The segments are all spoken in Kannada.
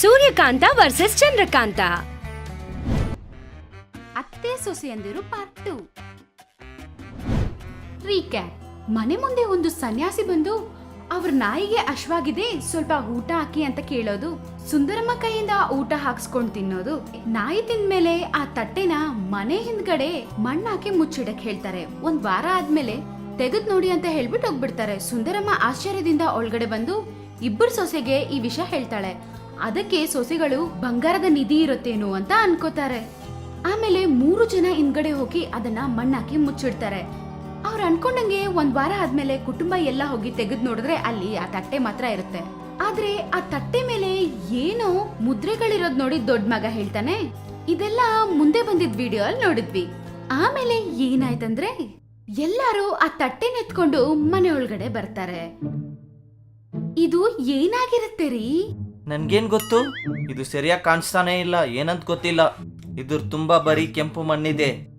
ಸೂರ್ಯಕಾಂತ ವರ್ಸಸ್ ಚಂದ್ರಕಾಂತ. ಅತ್ತೆ ಸೊಸೆಯಂದಿರು ಪಾರ್ಟ್ ಟು ರೀಕ್ಯಾಪ್ ಮನೆ ಮುಂದೆ ಒಂದು ಸನ್ಯಾಸಿ ಬಂದು, ಅವ್ರ ನಾಯಿಗೆ ಅಶ್ವಾಗಿದೆ, ಸ್ವಲ್ಪ ಊಟ ಹಾಕಿ ಅಂತ ಕೇಳೋದು. ಸುಂದರಮ್ಮ ಕೈಯಿಂದ ಊಟ ಹಾಕ್ಸ್ಕೊಂಡ್ ತಿನ್ನೋದು. ನಾಯಿ ತಿಂದ್ಮೇಲೆ ಆ ತಟ್ಟೆನ ಮನೆ ಹಿಂದ್ಗಡೆ ಮಣ್ಣಾಕಿ ಮುಚ್ಚಿಡಕ್ ಹೇಳ್ತಾರೆ. ಒಂದ್ ವಾರ ಆದ್ಮೇಲೆ ತೆಗೆದ್ ನೋಡಿ ಅಂತ ಹೇಳ್ಬಿಟ್ಟು ಹೋಗ್ಬಿಡ್ತಾರೆ. ಸುಂದರಮ್ಮ ಆಶ್ಚರ್ಯದಿಂದ ಒಳಗಡೆ ಬಂದು, ಇಬ್ಬರು ಸೊಸೆಗೆ ಈ ವಿಷಯ ಹೇಳ್ತಾಳೆ. ಅದಕ್ಕೆ ಸೊಸೆಗಳು ಬಂಗಾರದ ನಿಧಿ ಇರುತ್ತೇನೋ ಅಂತ ಅನ್ಕೋತಾರೆ. ಆಮೇಲೆ ಮೂರು ಜನ ಹಿಂದ್ಗಡೆ ಹೋಗಿ ಅದನ್ನ ಮಣ್ಣಾಕಿ ಮುಚ್ಚಿಡ್ತಾರೆ. ಅವ್ರು ಅನ್ಕೊಂಡಂಗೆ ಒಂದ್ ವಾರ ಆದ್ಮೇಲೆ ಕುಟುಂಬ ಎಲ್ಲ ಹೋಗಿ ತೆಗೆದು ನೋಡಿದ್ರೆ ಅಲ್ಲಿ ಆ ತಟ್ಟೆ ಮಾತ್ರ ಇರುತ್ತೆ. ಆದ್ರೆ ಆ ತಟ್ಟೆ ಮೇಲೆ ಏನೋ ಮುದ್ರೆಗಳಿರೋದ್ ನೋಡಿ ದೊಡ್ಡ ಮಗ ಹೇಳ್ತಾನೆ. ಇದೆಲ್ಲ ಮುಂದೆ ಬಂದಿದ್ ವಿಡಿಯೋ ಅಲ್ಲಿ ನೋಡಿದ್ವಿ. ಆಮೇಲೆ ಏನಾಯ್ತಂದ್ರೆ ಎಲ್ಲಾರು ಆ ತಟ್ಟೆ ನೆತ್ಕೊಂಡು ಮನೆ ಒಳಗಡೆ ಬರ್ತಾರೆ. ಇದು ಏನಾಗಿರುತ್ತೆ ರೀ? ನನ್ಗೇನ್ ಗೊತ್ತು? ಇದು ಸರಿಯಾಗಿ ಕಾಣಿಸ್ತಾನೆ ಇಲ್ಲ ಏನಂತ ಗೊತ್ತಿಲ್ಲ. ಇದ್ರ ತುಂಬಾ ಬರೀ ಕೆಂಪು ಮಣ್ಣಿದೆ.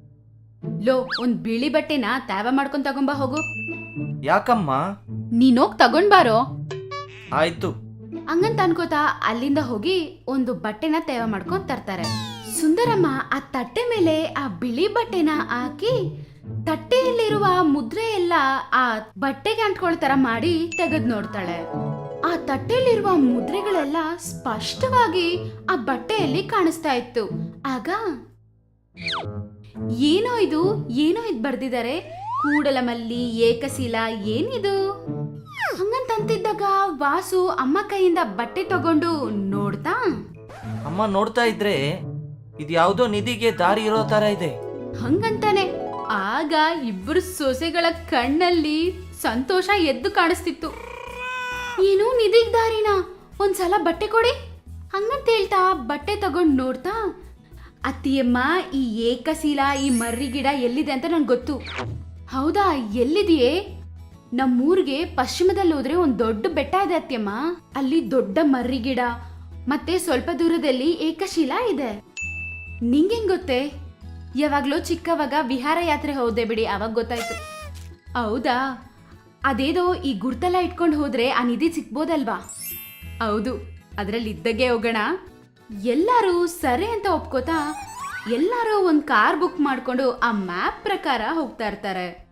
ಲೋ ಒಂದ್ ಬಿಳಿ ಬಟ್ಟೆನ ತ್ಯಾವ ಮಾಡ್ಕೊಂಡ್ ತಗೊಂಬಾ ಹೋಗು. ಯಾಕಮ್ಮ? ನೀನೋಗ್ ತಗೊಂಡ್ ಬಾರೋ. ಆಯ್ತು. ಹಂಗಂತ ಅನ್ಕೋತಾ ಅಲ್ಲಿಂದ ಹೋಗಿ ಒಂದು ಬಟ್ಟೆನ ತೇವ ಮಾಡ್ಕೊಂಡ್ ತರ್ತಾರೆ. ಸುಂದರಮ್ಮ ಆ ತಟ್ಟೆ ಮೇಲೆ ಆ ಬಿಳಿ ಬಟ್ಟೆನ ಹಾಕಿ ತಟ್ಟೆಯಲ್ಲಿರುವ ಮುದ್ರೆ ಎಲ್ಲ ಆ ಬಟ್ಟೆಗೆ ಅಂಟ್ಕೊಳ್ತರ ತರ ಮಾಡಿ ತೆಗೆದ್ ನೋಡ್ತಾಳೆ. ಆ ತಟ್ಟೆಯಲ್ಲಿರುವ ಮುದ್ರೆಗಳೆಲ್ಲ ಸ್ಪಷ್ಟವಾಗಿ ಆ ಬಟ್ಟೆಯಲ್ಲಿ ಕಾಣಿಸ್ತಾ ಇತ್ತು. ಆಗ ಏನೋ ಇದು ಏನೋ ಇದು ಬರ್ದಿದ್ದಾರೆ. ಕೂಡಲಮಲ್ಲಿ ಏಕಶೀಲ ಏನಿದು? ಹಂಗಂತಂತಿದ್ದಾಗ ವಾಸು ಅಮ್ಮ ಕೈಯಿಂದ ಬಟ್ಟೆ ತಗೊಂಡು ನೋಡ್ತಾ ಅಮ್ಮ ನೋಡ್ತಾ ಇದ್ರೆ ಇದು ಯಾವ್ದೋ ನಿಧಿಗೆ ದಾರಿ ಇರೋ ತರ ಇದೆ. ಹಂಗಂತಾನೆ. ಆಗ ಇಬ್ಬರು ಸೊಸೆಗಳ ಕಣ್ಣಲ್ಲಿ ಸಂತೋಷ ಎದ್ದು ಕಾಣಿಸ್ತಿತ್ತು. ಏನು ನಿಧಿಗ್ ದಾರಿನ? ಒಂದ್ಸಲ ಬಟ್ಟೆ ಕೊಡಿ. ಹಂಗಂತ ಹೇಳ್ತಾ ಬಟ್ಟೆ ತಗೊಂಡ್ ನೋಡ್ತಾ, ಅತ್ತಿಯಮ್ಮ, ಈ ಏಕಶೀಲ, ಈ ಮರ್ರಿ ಗಿಡ ಎಲ್ಲಿದೆ ಅಂತ ನನ್ಗೆ ಗೊತ್ತು. ಹೌದಾ? ಎಲ್ಲಿದೆಯೇ? ನಮ್ಮೂರಿಗೆ ಪಶ್ಚಿಮದಲ್ಲಿ ಹೋದ್ರೆ ಒಂದು ದೊಡ್ಡ ಬೆಟ್ಟ ಇದೆ ಅತ್ತಿಯಮ್ಮ. ಅಲ್ಲಿ ದೊಡ್ಡ ಮರ್ರಿ ಗಿಡ, ಮತ್ತೆ ಸ್ವಲ್ಪ ದೂರದಲ್ಲಿ ಏಕಶೀಲ ಇದೆ. ನಿಂಗೆಂಗ್ ಗೊತ್ತೇ? ಯಾವಾಗಲೂ ಚಿಕ್ಕವಾಗ ವಿಹಾರ ಯಾತ್ರೆ ಹೋದೆ ಬಿಡಿ ಅವಾಗ ಗೊತ್ತಾಯ್ತು. ಹೌದಾ? ಅದೇದೋ ಈ ಗುರ್ತೆಲ್ಲ ಇಟ್ಕೊಂಡು ಹೋದ್ರೆ ಆ ನಿಧಿ ಸಿಕ್ಬೋದಲ್ವಾ? ಹೌದು ಅದರಲ್ಲಿ ಇದ್ದಗೆ ಹೋಗೋಣ. ಎಲ್ಲರೂ ಸರಿ ಅಂತ ಒಪ್ಕೋತಾ ಎಲ್ಲರೂ ಒಂದು ಕಾರ್ ಬುಕ್ ಮಾಡ್ಕೊಂಡು ಆ ಮ್ಯಾಪ್ ಪ್ರಕಾರ ಹೋಗ್ತಾ ಇರ್ತಾರೆ.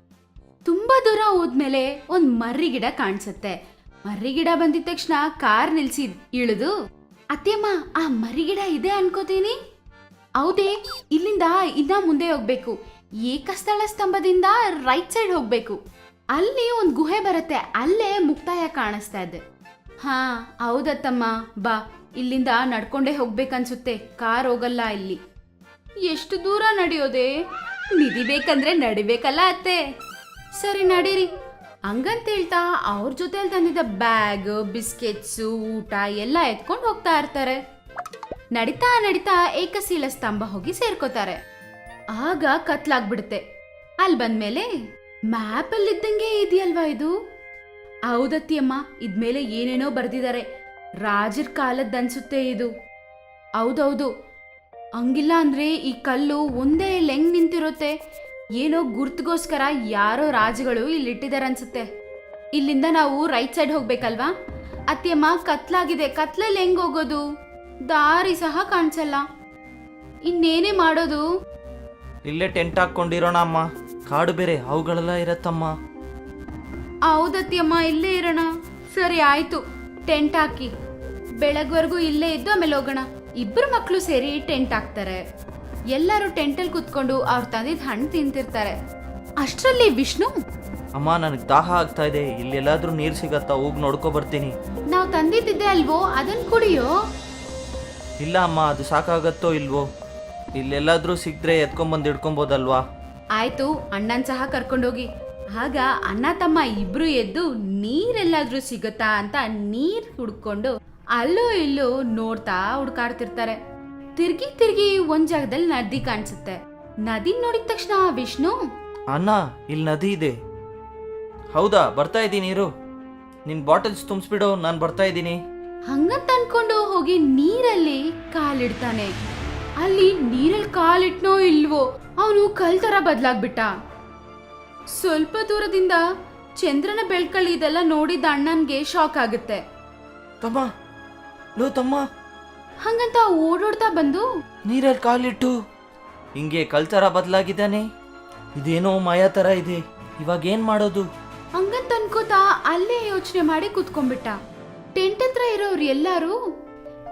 ತುಂಬಾ ದೂರ ಹೋದ್ಮೇಲೆ ಒಂದು ಮರ್ರಿ ಗಿಡ ಕಾಣಿಸುತ್ತೆ. ಮರ್ರಿ ಗಿಡ ಬಂದಿದ ತಕ್ಷಣ ಕಾರ್ ನಿಲ್ಸಿ ಇಳಿದು, ಅತ್ತೆಮ್ಮ, ಆ ಮರ್ರಿ ಗಿಡ ಇದೆ ಅನ್ಕೋತೀನಿ. ಹೌದೇ? ಇಲ್ಲಿಂದ ಇನ್ನ ಮುಂದೆ ಹೋಗ್ಬೇಕು. ಏಕಸ್ಥಳ ಸ್ತಂಭದಿಂದ ರೈಟ್ ಸೈಡ್ ಹೋಗ್ಬೇಕು. ಅಲ್ಲಿ ಒಂದು ಗುಹೆ ಬರುತ್ತೆ. ಅಲ್ಲೇ ಮುಕ್ತಾಯ ಕಾಣಿಸ್ತಾ ಇದೆ. ಹಾ, ಹೌದತ್ತಮ್ಮ. ಬಾ, ಇಲ್ಲಿಂದ ನಡ್ಕೊಂಡೇ ಹೋಗ್ಬೇಕನ್ಸುತ್ತೆ. ಕಾರ್ ಹೋಗಲ್ಲ ಇಲ್ಲಿ. ಎಷ್ಟು ದೂರ ನಡೆಯೋದೆ? ನಿಧಿ ಬೇಕಂದ್ರೆ ನಡಿಬೇಕಲ್ಲ ಅತ್ತೆ. ಸರಿ, ನಡೀರಿ. ಹಂಗಂತ ಹೇಳ್ತಾ ಅವ್ರ ಜೊತೆಲಿ ತಂದಿದ್ದ ಬ್ಯಾಗ್, ಬಿಸ್ಕೆಟ್ಸು, ಊಟ ಎಲ್ಲ ಎತ್ಕೊಂಡು ಹೋಗ್ತಾ ಇರ್ತಾರೆ. ನಡಿತಾ ನಡಿತಾ ಏಕಶೀಲ ಸ್ತಂಭ ಹೋಗಿ ಸೇರ್ಕೋತಾರೆ. ಆಗ ಕತ್ಲಾಗ್ಬಿಡುತ್ತೆ. ಅಲ್ಲಿ ಬಂದ್ಮೇಲೆ ಮ್ಯಾಪ್ ಅಲ್ಲಿ ಇದ್ದಂಗೆ ಇದೆಯಲ್ವಾ ಇದು? ಹೌದತ್ತಿಯಮ್ಮ, ಇದ್ಮೇಲೆ ಏನೇನೋ ಬರ್ದಿದ್ದಾರೆ ರಾಜರ ಕಾಲದ್ದನ್ಸುತ್ತೆ ಇದು. ಹೌದೌದು. ಹಂಗಿಲ್ಲ ಅಂದ್ರೆ ಈ ಕಲ್ಲು ಒಂದೇ ಲೆಂಗ್ ನಿಂತಿರುತ್ತೆ. ಏನೋ ಗುರ್ತಿಗೋಸ್ಕರ ಯಾರೋ ರಾಜಗಳು ಇಲ್ಲಿ ಇಟ್ಟಿದ್ದಾರೆ ಅನ್ಸುತ್ತೆ. ಇಲ್ಲಿಂದ ನಾವು ರೈಟ್ ಸೈಡ್ ಹೋಗ್ಬೇಕಲ್ವಾ? ಅತ್ತಿಯಮ್ಮ, ಕತ್ಲಾಗಿದೆ. ಕತ್ಲಲ್ಲಿ ಹೆಂಗ್ ಹೋಗೋದು? ದಾರಿ ಸಹ ಕಾಣಿಸಲ್ಲ. ಇನ್ನೇನೇ ಮಾಡೋದು? ಇಲ್ಲೇ ಟೆಂಟ್ ಹಾಕೊಂಡಿರೋಣ ಅಮ್ಮ. ಕಾಡು ಬೇರೆ ಅವುಗಳೆಲ್ಲ ಇರತ್ತಮ್ಮ. ಹೌದತ್ತಿಯಮ್ಮ ಇಲ್ಲೇ ಇರೋಣ. ಸರಿ ಆಯ್ತು ಟೆಂಟ್ ಹಾಕಿ. ಬೆಳಗ್ವರೆಗೂ ಇಲ್ಲೇ ಇದ್ದು ಆಮೇಲೆ ಹೋಗೋಣ. ಇಬ್ಬರು ಮಕ್ಕಳು ಸೇರಿ ಟೆಂಟ್ ಹಾಕ್ತಾರೆ. ಎಲ್ಲರೂ ಟೆಂಟಲ್ಲಿ ಕುತ್ಕೊಂಡು ಅವ್ರ ತಂದಿದ್ದ ಹಣ್ಣು ತಿಂತಿರ್ತಾರೆ. ಅಷ್ಟರಲ್ಲಿ ವಿಷ್ಣು? ಅಮ್ಮ ನನಗೆ ದಾಹ ಆಗ್ತಾ ಇದೆ. ಇಲ್ಲೆಲ್ಲಾದ್ರೂ ನೀರು ಸಿಗತ್ತಾ ಹೋಗಿ ನೋಡ್ಕೊ ಬರ್ತೀನಿ. ನಾವು ತಂದಿದ್ದಿದ್ದೆ ಅಲ್ವೋ? ಅದನ್ನ ಕುಡಿಯೋ? ಇಲ್ಲ ಅಮ್ಮ ಅದು ಸಾಕಾಗತ್ತೋ ಇಲ್ವೋ? ಇಲ್ಲೆಲ್ಲಾದ್ರೂ ಸಿಕ್ದ್ರೆ ಎತ್ಕೊಂಬಂದು ಹಿಡ್ಕೊಬೋದಲ್ವಾ? ಆಯ್ತು ಅಣ್ಣನ್ ಸಹ ಕರ್ಕೊಂಡೋಗಿ. ಆಗ ಅಣ್ಣ ತಮ್ಮ ಇಬ್ರು ಎದ್ದು ನೀರೆಲ್ಲಾದ್ರೂ ಸಿಗುತ್ತಾ ಅಂತ ನೀರ್ ಹುಡ್ಕೊಂಡು ಅಲ್ಲೋ ಇಲ್ಲೋ ನೋಡ್ತಾ ಹುಡ್ಕಾಡ್ತಿರ್ತಾರೆ. ತಿರ್ಗಿ ತಿರ್ಗಿ ಒಂದ್ ಜಾಗದಲ್ಲಿ ನದಿ ಕಾಣಿಸುತ್ತೆ. ನದಿ ನೋಡಿದ ತಕ್ಷಣ ವಿಷ್ಣು? ಅಣ್ಣ ಇಲ್ಲಿ ನದಿ ಇದೆ. ಹೌದಾ ಬರ್ತಾ ಇದ್ದೀನಿ ನೀರು ನಿನ್ನ ಬಾಟಲ್ಸ್ ತುಂಬಿಸ್ಬಿಡು ನಾನು ಬರ್ತಾ ಇದ್ದೀನಿ ಹಂಗಂತ ಅನ್ಕೊಂಡು ಹೋಗಿ ನೀರಲ್ಲಿ ಕಾಲಿಡ್ತಾನೆ. ಅಲ್ಲಿ ನೀರಲ್ಲಿ ಕಾಲಿಟ್ನೋ ಇಲ್ವೋ ಅವನು ಕಲ್ ತರ ಬದ್ಲಾಗ್ಬಿಟ್ಟ. ಸ್ವಲ್ಪ ದೂರದಿಂದ ಚಂದ್ರನ ಬೆಳ್ಕಳಿ ಇದೆಲ್ಲ ನೋಡಿದ ಅಣ್ಣನ್ಗೆ ಶಾಕ್ ಆಗುತ್ತೆ. ತಮ್ಮ ಲೋ ತಮ್ಮ. ಹಂಗಂತ ಓಡೋಡ್ತಾ ಬಂದು ನೀರಲ್ಲಿ ಕಾಲಿಟ್ಟು ಹಿಂಗೆ ಕಳ್ತರ ಬದಲಾಗಿದ್ದಾನೆ. ಇದೇನೋ ಮಾಯಾ ಥರ ಇದೆ. ಇವಾಗ ಏನು ಮಾಡೋದು? ಹಂಗಂತ ಅನ್ಕೋತಾ ಅಲ್ಲೇ ಯೋಚನೆ ಮಾಡಿ ಕೂತ್ಕೊಂಡ್ಬಿಟ್ಟ. ಟೆಂಟ್ ಹತ್ರ ಇರೋರು ಎಲ್ಲಾರು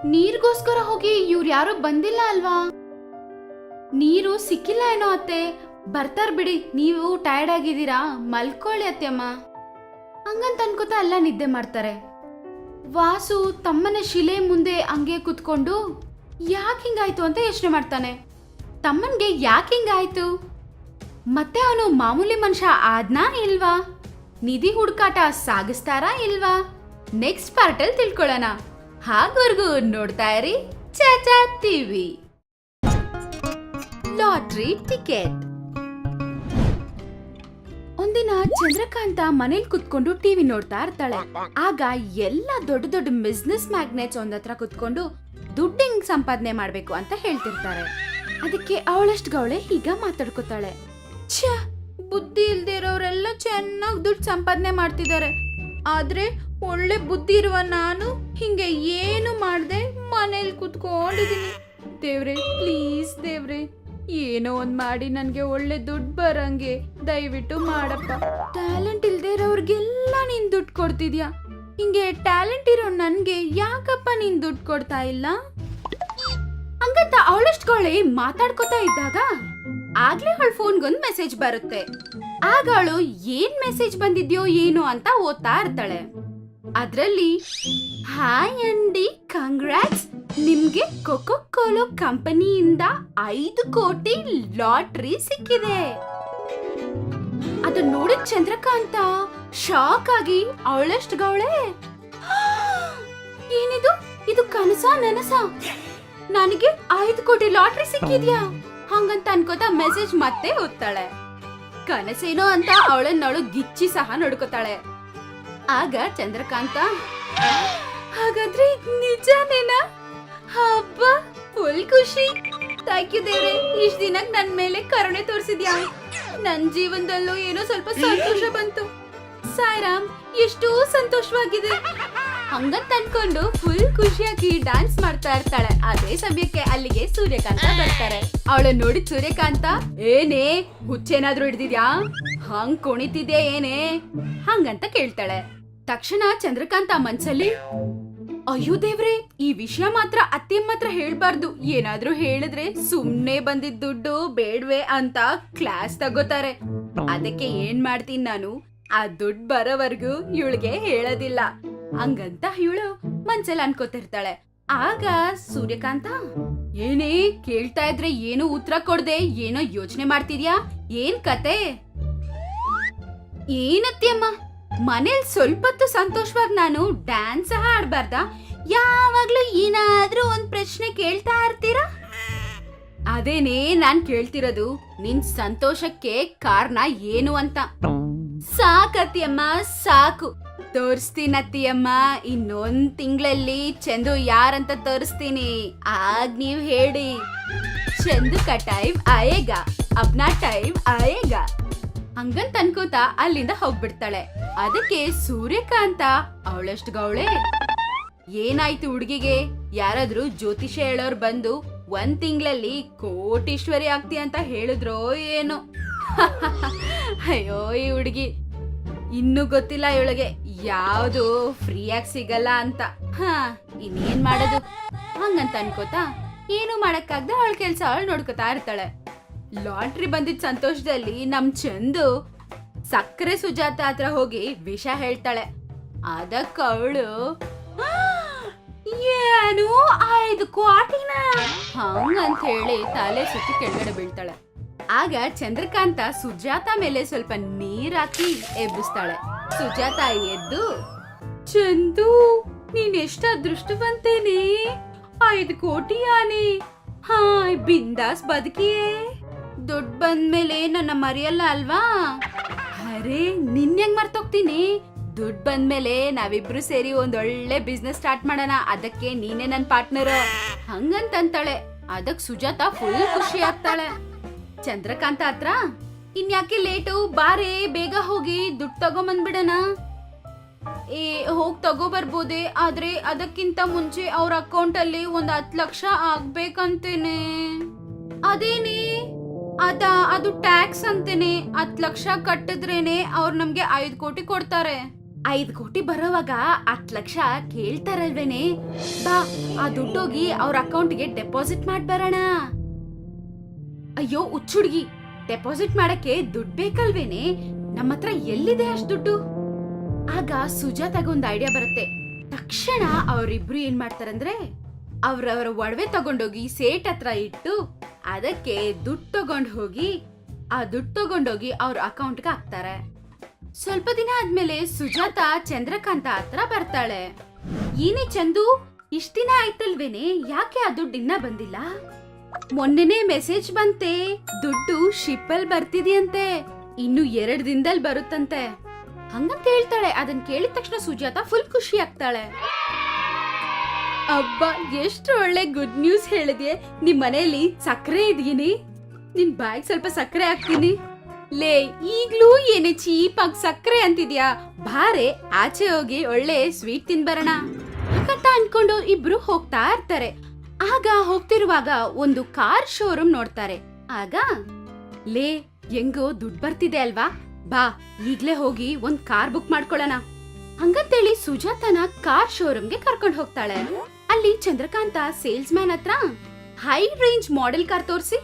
ನೀರ್ಗೋಸ್ಕರ ಹೋಗಿ ಇವ್ರು ಯಾರು ಬಂದಿಲ್ಲ ಅಲ್ವಾ? ನೀರು ಸಿಕ್ಕಿಲ್ಲ ಏನೋ ಅತ್ತೆ. ಬರ್ತಾರ್ ಬಿಡಿ, ನೀವು ಟಯರ್ಡ್ ಆಗಿದ್ದೀರಾ? ಮಲ್ಕೊಳ್ಳಿ ಅತ್ತೆಮ್ಮ. ಹಂಗಂತ ಅನ್ಕೋತ ಅಲ್ಲ ನಿದ್ದೆ ಮಾಡ್ತಾರೆ. ವಾಸು ತಮ್ಮನ ಶಿಲೆ ಮುಂದೆ ಹಂಗೆ ಕುತ್ಕೊಂಡು, ಯಾಕೆ ಹಿಂಗಾಯ್ತು? ಅಂತ ಯೋಚನೆ ಮಾಡ್ತಾನೆ. ತಮ್ಮನ್ಗೆ ಯಾಕೆ ಹಿಂಗಾಯ್ತು? ಮತ್ತೆ ಅವನು ಮಾಮೂಲಿ ಮನುಷ್ಯ ಆದ್ನಾ ಇಲ್ವಾ? ನಿಧಿ ಹುಡುಕಾಟ ಸಾಗಿಸ್ತಾರಾ ಇಲ್ವಾ? ನೆಕ್ಸ್ಟ್ ಪಾರ್ಟಲ್ಲಿ ತಿಳ್ಕೊಳ್ಳೋಣ. ಹಾಗವರೆಗೂ ನೋಡ್ತಾ ಇರಿ ಚಾಚಾ ಟಿವಿ. Lottery ticket. ಒಂದಿನ ಚಂದ್ರಕಾಂತ ಮನೇಲಿ ಕುತ್ಕೊಂಡು ಟಿವಿ ನೋಡ್ತಾ ಇರ್ತಾಳೆ. ಆಗ ಎಲ್ಲ ದೊಡ್ಡ ದೊಡ್ಡ ಬಿಸ್ನೆಸ್ ಮ್ಯಾಗ್ನೆಟ್ಸ್ ಒಂದತ್ರ ಕುತ್ಕೊಂಡು ದುಡ್ಡು ಹೆಂಗ್ ಸಂಪಾದನೆ ಮಾಡ್ಬೇಕು ಅಂತ ಹೇಳ್ತಿರ್ತಾರೆ. ಅದಕ್ಕೆ ಅವಳಷ್ಟು ಗೌಳೆ ಈಗ ಮಾತಾಡ್ಕೋತಾಳೆ. ಛ, ಬುದ್ಧಿ ಇಲ್ದಿರೋರೆಲ್ಲ ಚೆನ್ನಾಗಿ ದುಡ್ಡು ಸಂಪಾದನೆ ಮಾಡ್ತಿದ್ದಾರೆ. ಆದ್ರೆ ಒಳ್ಳೆ ಬುದ್ಧಿ ಇರುವ ನಾನು ಹಿಂಗೆ ಏನು ಮಾಡ್ದೆ ಮನೇಲಿ ಕುತ್ಕೊಂಡಿದೀನಿ ದೇವ್ರೆ, ಪ್ಲೀಸ್ ದೇವ್ರೆ, ಏನೋ ಒಂದ್ ಮಾಡಿ ನನ್ಗೆ ಒಳ್ಳೆ ದುಡ್ಡು ಬರಂಗೆ ದಯವಿಟ್ಟು ಮಾಡಪ್ಪ. ಟ್ಯಾಲೆಂಟ್ ಇಲ್ದೇ ಇರೋರ್ಗೆಲ್ಲ ನೀನ್ ದುಡ್ಡು ಕೊಡ್ತಿದ್ಯಾ? ಹಿಂಗೆ ಟ್ಯಾಲೆಂಟ್ ಇರೋ ನನ್ಗೆ ಯಾಕಪ್ಪ ನೀನ್ ದುಡ್ಡು ಕೊಡ್ತಾ ಇಲ್ಲ? ಹಂಗಂತ ಅವಳಷ್ಟು ಕೊಳೆ ಮಾತಾಡ್ಕೊತಾ ಇದ್ದಾಗ ಆಗ್ಲೇ ಅವಳ ಫೋನ್ಗೊಂದು ಮೆಸೇಜ್ ಬರುತ್ತೆ. ಆಗ ಅವಳು ಏನ್ ಮೆಸೇಜ್ ಬಂದಿದ್ಯೋ ಏನು ಅಂತ ಓದ್ತಾ ಇರ್ತಾಳೆ. ಅದ್ರಲ್ಲಿ ಹಾಯ್ ಅಂಡಿ ಕಂಗ್ರಾಟ್ಸ್ ನಿಮ್ಗೆ ಕೊಕೋ ಕೋಲೋ ಕಂಪನಿಯಿಂದ ಐದು ಕೋಟಿ ಲಾಟ್ರಿ ಸಿಕ್ಕಿದೆ. ಅದನ್ನ ನೋಡಿದ ಚಂದ್ರಕಾಂತ ಶಾಕ್ ಆಗಿ ಅವಳಷ್ಟು ಗವಳೆ ಏನಿದು? ಇದು ಕನಸ ನನಸ? ನನಗೆ ಐದು ಕೋಟಿ ಲಾಟ್ರಿ ಸಿಕ್ಕಿದ್ಯಾ? ಹಂಗಂತ ಅನ್ಕೋತ ಮೆಸೇಜ್ ಮತ್ತೆ ಓದ್ತಾಳೆ. ಕನಸೇನೋ ಅಂತ ಅವಳನ್ನವಳು ಗಿಚ್ಚಿ ಸಹ ನೋಡ್ಕೋತಾಳೆ. ಆಗ ಚಂದ್ರಕಾಂತ, ಹಾಗಾದ್ರೆ ನಿಜಾನೇನಾ? ಹಬ್ಬ ಫುಲ್ ಖುಷಿ ಥ್ಯಾಂಕ್ ಯು ದೇವ್ರೆ, ಇಷ್ಟ ದಿನ ನನ್ ಮೇಲೆ ಕರುಣೆ ತೋರಿಸಿದ್ಯಾ? ನನ್ ಜೀವನದಲ್ಲೂ ಏನೋ ಸ್ವಲ್ಪ ಸಂತೋಷ ಬಂತು. ಸಾಯ್ರಾಮ್, ಎಷ್ಟೋ ಸಂತೋಷವಾಗಿದೆ. ಹಂಗಂತ ಅನ್ಕೊಂಡು ಫುಲ್ ಖುಷಿಯಾಗಿ ಡ್ಯಾನ್ಸ್ ಮಾಡ್ತಾ ಇರ್ತಾಳೆ. ಅದೇ ಸಮಯಕ್ಕೆ ಅಲ್ಲಿಗೆ ಸೂರ್ಯಕಾಂತ ಬರ್ತಾರೆ. ಅವಳು ನೋಡಿ ಸೂರ್ಯಕಾಂತ, ಏನೇ, ಹುಚ್ಚೇನಾದ್ರೂ ಹಿಡ್ದಿದ್ಯಾ? ಹಂಗ್ ಕುಣಿತಿದ್ಯಾ ಏನೇ? ಹಂಗಂತ ಕೇಳ್ತಾಳೆ. ತಕ್ಷಣ ಚಂದ್ರಕಾಂತ ಮನ್ಸಲ್ಲಿ, ಅಯ್ಯೋ ದೇವ್ರೆ, ಈ ವಿಷಯ ಮಾತ್ರ ಅತ್ತೆ ಮಾತ್ರ ಹೇಳ್ಬಾರ್ದು. ಏನಾದ್ರೂ ಹೇಳಿದ್ರೆ ಸುಮ್ನೆ ಬಂದಿದ್ ದುಡ್ಡು ಬೇಡ್ವೆ ಅಂತ ಕ್ಲಾಸ್ ತಗೋತಾರೆ. ಅದಕ್ಕೆ ಏನ್ ಮಾಡ್ತೀನಿ ನಾನು? ಆ ದುಡ್ಡು ಬರೋವರೆಗೂ ಇವಳಿಗೆ ಹೇಳೋದಿಲ್ಲ. ಹಂಗಂತ ಇವಳು ಮನ್ಸಲ್ಲಿ ಅನ್ಕೋತಿರ್ತಾಳೆ. ಆಗ ಸೂರ್ಯಕಾಂತ, ಏನೇ ಕೇಳ್ತಾ ಇದ್ರೆ ಏನು ಉತ್ತರ ಕೊಡ್ದೆ, ಏನೋ ಯೋಚನೆ ಮಾಡ್ತಿದ್ಯಾ? ಏನ್ ಕತೆ? ಏನತ್ಯಮ್ಮ ಮನೇಲಿ ಸ್ವಲ್ಪ ಹೊತ್ತು ಸಂತೋಷವಾಗಿ ನಾನು ಡ್ಯಾನ್ಸ್ ಸಹ ಆಡ್ಬಾರ್ದ? ಯಾವಾಗ್ಲೂ ಏನಾದ್ರೂ ಒಂದ್ ಪ್ರಶ್ನೆ ಕೇಳ್ತಾ ಇರ್ತೀರಾ? ಅದೇನೇ ನಾನ್ ಕೇಳ್ತಿರೋದು, ನಿನ್ ಸಂತೋಷಕ್ಕೆ ಕಾರಣ ಏನು ಅಂತ? ಸಾಕತ್ತಿಯಮ್ಮ, ಸಾಕು. ತೋರಿಸ್ತೀನತ್ತಿಯಮ್ಮ, ಇನ್ನೊಂದ್ ತಿಂಗಳಲ್ಲಿ ಚಂದು ಯಾರಂತ ತೋರಿಸ್ತೀನಿ. ಆಗ ನೀವ್ ಹೇಳಿ. ಚಂದು ಕ ಟೈಮ್ ಆಯೇಗ ಅಪ್ನ ಟೈಮ್ ಆಯೇಗ. ಹಂಗಂತ ಅನ್ಕೋತಾ ಅಲ್ಲಿಂದ ಹೋಗ್ಬಿಡ್ತಾಳೆ. ಅದಕ್ಕೆ ಸೂರ್ಯಕಾಂತ, ಅವಳಷ್ಟು ಗೌಳೆ. ಏನಾಯ್ತು ಹುಡುಗಿಗೆ? ಯಾರಾದ್ರೂ ಜ್ಯೋತಿಷ ಹೇಳೋರ್ ಬಂದು ಒಂದ್ ತಿಂಗಳಲ್ಲಿ ಕೋಟೀಶ್ವರಿ ಆಗ್ತಿ ಅಂತ ಹೇಳಿದ್ರೋ ಏನೋ. ಅಯ್ಯೋ, ಈ ಹುಡುಗಿ. ಇನ್ನೂ ಗೊತ್ತಿಲ್ಲ ಇವಳಿಗೆ. ಯಾವುದು ಫ್ರೀಯಾಗಿ ಸಿಗಲ್ಲ ಅಂತ. ಹಾ, ಇನ್ನೇನ್ ಮಾಡೋದು? ಹಂಗಂತ ಅನ್ಕೋತಾ, ಏನು ಮಾಡಕ್ಕಾಗ್ದ ಅವಳ ಕೆಲ್ಸ ಅವಳು ನೋಡ್ಕೋತಾ ಇರ್ತಾಳೆ. ಲಾಟ್ರಿ ಬಂದಿದ್ದ ಸಂತೋಷದಲ್ಲಿ ನಮ್ ಚಂದು ಸಕ್ಕರೆ ಸುಜಾತ ಹತ್ರ ಹೋಗಿ ವಿಷ ಹೇಳ್ತಾಳೆ. ಅದಕ್ಕ ಅವಳು ಏನು? ಐದು ಕೋಟಿನ ಹಂಗಂತ ಹೇಳಿ ತಲೆ ಸುತ್ತಿ ಕೆಳಗಡೆ ಬೀಳ್ತಾಳೆ. ಆಗ ಚಂದ್ರಕಾಂತ ಸುಜಾತ ಮೇಲೆ ಸ್ವಲ್ಪ ನೀರಾಕಿ ಎಬ್ಬಿಸ್ತಾಳೆ. ಸುಜಾತ ಎದ್ದು, ಚಂದು, ನೀನ್ ಎಷ್ಟ ಅದೃಷ್ಟವಂತೇನೆ? ಐದು ಕೋಟಿ ಆನೆ. ಹಾಯ್, ಬಿಂದಾಸ್ ಬದುಕಿಯೇ. ದುಡ್ಡು ಬಂದ್ಮೇಲೆ ನನ್ನ ಮರೆಯಲ್ಲ ಅಲ್ವಾ? ಅರೆ, ನಿನ್ ಹೆಂಗ್ ಮರ್ತೋಗ್ತೀನಿ? ದುಡ್ಡು ಬಂದ್ಮೇಲೆ ನಾವಿಬ್ರು ಸೇರಿ ಒಂದ್ ಒಳ್ಳೆ ಬಿಸ್ನೆಸ್ ಸ್ಟಾರ್ಟ್ ಮಾಡೋಣ. ಅದಕ್ಕೆ ನೀನೇ ನನ್ನ ಪಾರ್ಟ್ನರ್ ಹಂಗಂತಂತಾಳೆ. ಅದಕ್ಕೆ ಸುಜಾತ ಫುಲ್ ಖುಷಿ ಆಗ್ತಾಳೆ. ಚಂದ್ರಕಾಂತ ಹತ್ರ? ಇನ್ಯಾಕೆ ಲೇಟು ಬಾರೆ, ಬೇಗ ಹೋಗಿ ದುಡ್ಡು ತಗೊಂಬಂದ್ಬಿಡಣ. ಏ, ಹೋಗಿ ತಗೋ ಬರ್ಬೋದೆ ಆದ್ರೆ ಅದಕ್ಕಿಂತ ಮುಂಚೆ ಅವ್ರ ಅಕೌಂಟ್ ಅಲ್ಲಿ ಒಂದ್ ಹತ್ ಲಕ್ಷ ಆಗ್ಬೇಕಂತೇನೆ. ಅದೇನೆ? ಅದ, ಅದು ಟ್ಯಾಕ್ಸ್ ಅಂತೇನೆ. ಹತ್ ಲಕ್ಷ ಕಟ್ಟಿದ್ರೇನೆ ಅವ್ರು ನಮ್ಗೆ ಐದು ಕೋಟಿ ಕೊಡ್ತಾರೆ. ಐದು ಕೋಟಿ ಬರೋವಾಗ ಹತ್ತು ಲಕ್ಷ ಕೇಳ್ತಾರಲ್ವೇನೆ? ಬಾ, ಆ ದುಡ್ಡೋಗಿ ಅವ್ರ ಅಕೌಂಟ್ಗೆ ಡೆಪಾಸಿಟ್ ಮಾಡ್ಬರೋಣ. ಅಯ್ಯೋ ಹುಚ್ಚುಡ್ಗಿ ಡೆಪಾಸಿಟ್ ಮಾಡಕ್ಕೆ ದುಡ್ಡು ಬೇಕಲ್ವೇನೆ? ನಮ್ಮ ಹತ್ರ ಎಲ್ಲಿದೆ ಅಷ್ಟು ದುಡ್ಡು? ಆಗ ಸುಜಾತಾಗ ಒಂದು ಐಡಿಯಾ ಬರುತ್ತೆ. ತಕ್ಷಣ ಅವರಿಬ್ರು ಏನ್ ಮಾಡ್ತಾರಂದ್ರೆ, ಅವ್ರವ್ರ ಒಡವೆ ತಗೊಂಡೋಗಿ ಸೇಟ್ ಹತ್ರ ಇಟ್ಟು ಅದಕ್ಕೆ ದುಡ್ಡು ತಗೊಂಡು ಹೋಗಿ, ಆ ದುಡ್ಡು ತಗೊಂಡೋಗಿ ಅವ್ರ ಅಕೌಂಟ್ಗೆ ಹಾಕ್ತಾರೆ. ಸ್ವಲ್ಪ ದಿನ ಆದ್ಮೇಲೆ ಸುಜಾತ ಚಂದ್ರಕಾಂತ ಹತ್ರ ಬರ್ತಾಳೆ. ಏನೇ ಚಂದು, ಇಷ್ಟ ದಿನ ಆಯ್ತಲ್ವೇನೆ? ಯಾಕೆ ಆ ದುಡ್ಡು ಇನ್ನ ಬಂದಿಲ್ಲ? ಮೊನ್ನೆನೇ ಮೆಸೇಜ್ ಬಂತೆ. ದುಡ್ಡು ಶಿಪ್ಪಲ್ ಬರ್ತಿದೆಯಂತೆ. ಇನ್ನು ಎರಡ್ ದಿನದಲ್ಲಿ ಬರುತ್ತಂತೆ. ಹಂಗಂತ ಹೇಳ್ತಾಳೆ. ಅದನ್ ಕೇಳಿದ ತಕ್ಷಣ ಸುಜಾತ ಫುಲ್ ಖುಷಿ ಆಗ್ತಾಳೆ. ಅಬ್ಬ, ಎಷ್ಟು ಒಳ್ಳೆ ಗುಡ್ ನ್ಯೂಸ್ ಹೇಳಿದ್ಯೆ. ನಿಮ್ ಮನೆಯಲ್ಲಿ ಸಕ್ಕರೆ ಇದೀನಿ ನಿನ್ ಬಾಯ್ ಸ್ವಲ್ಪ ಸಕ್ಕರೆ ಹಾಕ್ತೀನಿ. ಲೇ, ಈಗ್ಲೂ ಏನೇ ಚೀಪ್ ಆಗಿ ಸಕ್ಕರೆ ಅಂತಿದ್ಯಾ? ಬಾರೆ, ಆಚೆ ಹೋಗಿ ಒಳ್ಳೆ ಸ್ವೀಟ್ ತಿನ್ಬರೋಣ. ಬರೋಣ ಅನ್ಕೊಂಡು ಇಬ್ರು ಹೋಗ್ತಾ ಇರ್ತಾರೆ. ಆಗ ಹೋಗ್ತಿರುವಾಗ ಒಂದು ಕಾರ್ ಶೋರೂಮ್ ನೋಡ್ತಾರೆ. ಆಗ, ಲೇ, ಹೆಂಗೋ ದುಡ್ಡು ಬರ್ತಿದೆ ಅಲ್ವಾ? ಬಾ, ಈಗ್ಲೇ ಹೋಗಿ ಒಂದ್ ಕಾರ್ ಬುಕ್ ಮಾಡ್ಕೊಳ್ಳೋಣ. ಹಂಗಂತೇಳಿ ಸುಜಾತನ ಕಾರ್ ಶೋರೂಮ್ಗೆ ಕರ್ಕೊಂಡು ಹೋಗ್ತಾಳೆ. ಅಲ್ಲಿ ಚಂದ್ರಕಾಂತ ಸೇಲ್ಸ್ ಮ್ಯಾನ್ ಹತ್ರ ಹೈ ರೇಂಜ್ ಮಾಡೆಲ್ ಕಾರ್ ತೋರಿಸಿ.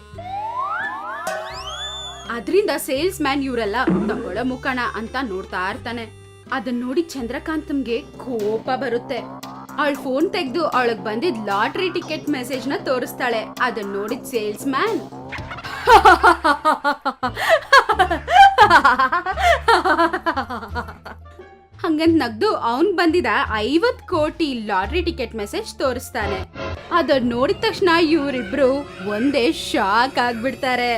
ಅದ್ರಿಂದ ಸೇಲ್ಸ್ ಮ್ಯಾನ್ ಇವರೆಲ್ಲ ತಗೊಳ ಮುಖಣ ಅಂತ ನೋಡ್ತಾ ಇರ್ತಾನೆ. ಅದನ್ನ ನೋಡಿ ಚಂದ್ರಕಾಂತಂಗೆ ಕೋಪ ಬರುತ್ತೆ. ಅವಳ ಫೋನ್ ತೆಗೆದು ಅವಳಗ್ ಬಂದಿದ್ ಲಾಟ್ರಿ ಟಿಕೆಟ್ ಮೆಸೇಜ್ನ ತೋರಿಸ್ತಾಳೆ. ಅದನ್ನ ನೋಡಿದ ಸೇಲ್ಸ್ ಮ್ಯಾನ್ ಹಂಗಂತ ನಗ್ದು ಅವನ್ ಬಂದಿದ ಐವತ್ ಕೋಟಿ ಲಾಟ್ರಿ ಟಿಕೆಟ್ ಮೆಸೇಜ್ ತೋರಿಸ್ತಾನೆ. ಅದನ್ನ ನೋಡಿದ ತಕ್ಷಣ ಇವರಿಬ್ರು ಒಂದೇ ಶಾಕ್ ಆಗ್ಬಿಡ್ತಾರೆ.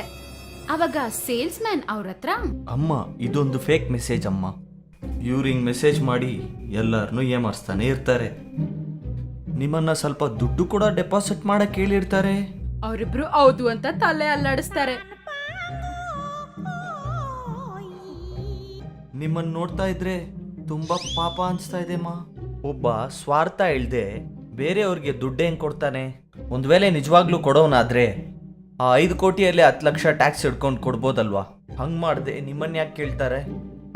ಅವಾಗ ಸೇಲ್ಸ್ ಮ್ಯಾನ್ ಅವ್ರ ಹತ್ರ ಅಮ್ಮ, ಇದೊಂದು ಫೇಕ್ ಮೆಸೇಜ್ ಅಮ್ಮ. ಇವ್ರು ಹಿಂಗೆ ಮೆಸೇಜ್ ಮಾಡಿ ಎಲ್ಲರನ್ನೂ ಏಮಾರಿಸ್ತಾನೆ ಇರ್ತಾರೆ. ನಿಮ್ಮನ್ನ ಸ್ವಲ್ಪ ದುಡ್ಡು ಕೂಡ ಡೆಪಾಸಿಟ್ ಮಾಡಕ್ಕೆ ಹೇಳಿರ್ತಾರೆ. ಅವರಿಬ್ರು ಹೌದು ಅಂತ ತಲೆ ಅಲ್ಲಾಡಿಸ್ತಾರೆ. ನಿಮ್ಮನ್ನ ನೋಡ್ತಾ ಇದ್ರೆ ತುಂಬಾ ಪಾಪ ಅನ್ಸ್ತಾ ಇದೆ ಮಾ. ಒಬ್ಬ ಸ್ವಾರ್ಥ ಇಳ್ದೆ ಬೇರೆಯವ್ರಿಗೆ ದುಡ್ಡು ಹೆಂಗೆ ಕೊಡ್ತಾನೆ? ಒಂದ್ ವೇಳೆ ನಿಜವಾಗ್ಲೂ ಕೊಡೋನಾದ್ರೆ ಆ ಐದು ಕೋಟಿಯಲ್ಲಿ ಹತ್ತು ಲಕ್ಷ ಟ್ಯಾಕ್ಸ್ ಹಿಡ್ಕೊಂಡು ಕೊಡ್ಬೋದಲ್ವಾ? ಹಂಗ್ ಮಾಡ್ದೆ ನಿಮ್ಮನ್ನ ಯಾಕೆ ಕೇಳ್ತಾರೆ?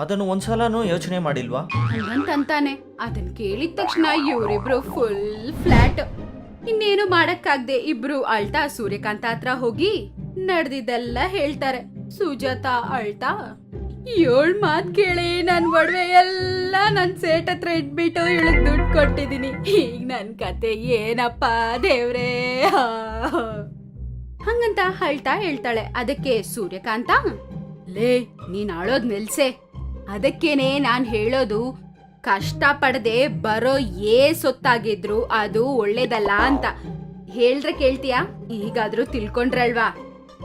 ಅದನ್ನು ಒಂದ್ಸಲನೂ ಯೋಚನೆ ಮಾಡಿಲ್ವಾ? ಹಂಗಂತಾನೆ ಅದನ್ ಕೇಳಿದ ತಕ್ಷಣ ಇವರಿಬ್ರು ಫುಲ್ ಫ್ಲಾಟ್ ಇನ್ನೇನು ಮಾಡಕ್ಕಾಗ್ದೆ ಇಬ್ರು ಅಳ್ತಾ ಸೂರ್ಯಕಾಂತ ಹತ್ರ ಹೋಗಿ ನಡೆದಿದ್ದೆಲ್ಲ ಹೇಳ್ತಾರೆ. ಸುಜಾತ ಅಳ್ತಾ, ಏಳ್ ಮಾತ್ ಕೇಳಿ ನನ್ ಒಡವೆ ಎಲ್ಲ ನನ್ ಸೇಟ್ ಹತ್ರ ಇಟ್ಬಿಟ್ಟು ಇವಳಗ್ ದುಡ್ಡು ಕೊಟ್ಟಿದೀನಿ. ಈಗ ನನ್ ಕತೆ ಏನಪ್ಪ ದೇವ್ರೇ? ಹಂಗಂತ ಅಳ್ತಾ ಹೇಳ್ತಾಳೆ. ಅದಕ್ಕೆ ಸೂರ್ಯಕಾಂತ, ಲೇ, ನೀನ್ ಆಳೋದ್ ನಿಲ್ಸೆ. ಅದಕ್ಕೇನೆ ನಾನು ಹೇಳೋದು, ಕಷ್ಟಪಡದೆ ಬರೋ ಏ ಸೊತ್ತಾಗಿದ್ರು ಅದು ಒಳ್ಳೇದಲ್ಲ ಅಂತ. ಹೇಳ್ರೆ ಕೇಳ್ತೀಯಾ? ಈಗಾದ್ರೂ ತಿಳ್ಕೊಂಡ್ರಲ್ವಾ?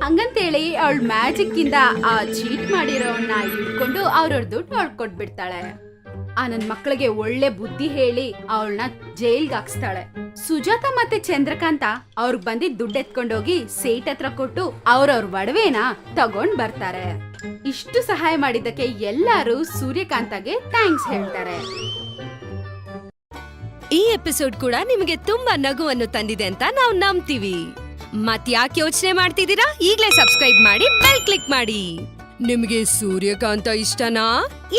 ಹಂಗಂತೇಳಿ ಅವಳ ಮ್ಯಾಜಿಕ್ ಇಂದ ಆ ಚೀಟ್ ಮಾಡಿರೋನ್ನ ಹಿಡ್ಕೊಂಡು ಅವ್ರವ್ರ ದುಡ್ಡು ಅವಳು ಕೊಟ್ಬಿಡ್ತಾಳೆ ಆ ನನ್ ಮಕ್ಕಳಿಗೆ ಒಳ್ಳೆ ಬುದ್ಧಿ ಹೇಳಿ ಅವಳನ್ನ ಜೈಲ್ಗೆ ಹಾಕ್ಸ್ತಾಳೆ. ಸುಜಾತ ಮತ್ತೆ ಚಂದ್ರಕಾಂತ ಅವ್ರಿಗೆ ಬಂದಿದ್ ದುಡ್ಡು ಎತ್ಕೊಂಡೋಗಿ ಸೇಟ್ ಹತ್ರ ಕೊಟ್ಟು ಅವ್ರವ್ರ ಒಡವೆನ ತಗೊಂಡ್ ಬರ್ತಾರೆ. ಇಷ್ಟು ಸಹಾಯ ಮಾಡಿದ್ದಕ್ಕೆ ಎಲ್ಲರೂ ಸೂರ್ಯಕಾಂತಗೆ ಥ್ಯಾಂಕ್ಸ್ ಹೇಳ್ತಾರೆ. ಈ ಎಪಿಸೋಡ್ ಕೂಡ ನಿಮಗೆ ತುಂಬಾ ನಗುವನ್ನು ತಂದಿದೆ ಅಂತ ನಾವು ನಂಬ್ತೀವಿ. ಮತ್ ಯಾಕೆ ಯೋಚನೆ ಮಾಡ್ತಿದ್ದೀರಾ? ಈಗಲೇ ಸಬ್ಸ್ಕ್ರೈಬ್ ಮಾಡಿ ಬೆಲ್ ಕ್ಲಿಕ್ ಮಾಡಿ. ನಿಮಗೆ ಸೂರ್ಯಕಾಂತ ಇಷ್ಟನಾ?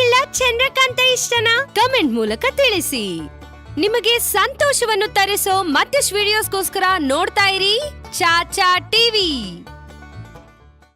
ಇಲ್ಲ, ಚಂದ್ರಕಾಂತ ಇಷ್ಟನಾ? ಕಮೆಂಟ್ ಮೂಲಕ ತಿಳಿಸಿ. ನಿಮಗೆ ಸಂತೋಷವನ್ನು ತರಿಸೋ ಮತ್ತಷ್ಟು ವಿಡಿಯೋಸ್ಗೋಸ್ಕರ ನೋಡ್ತಾ ಇರಿ ಚಾಚಾ ಟಿವಿ.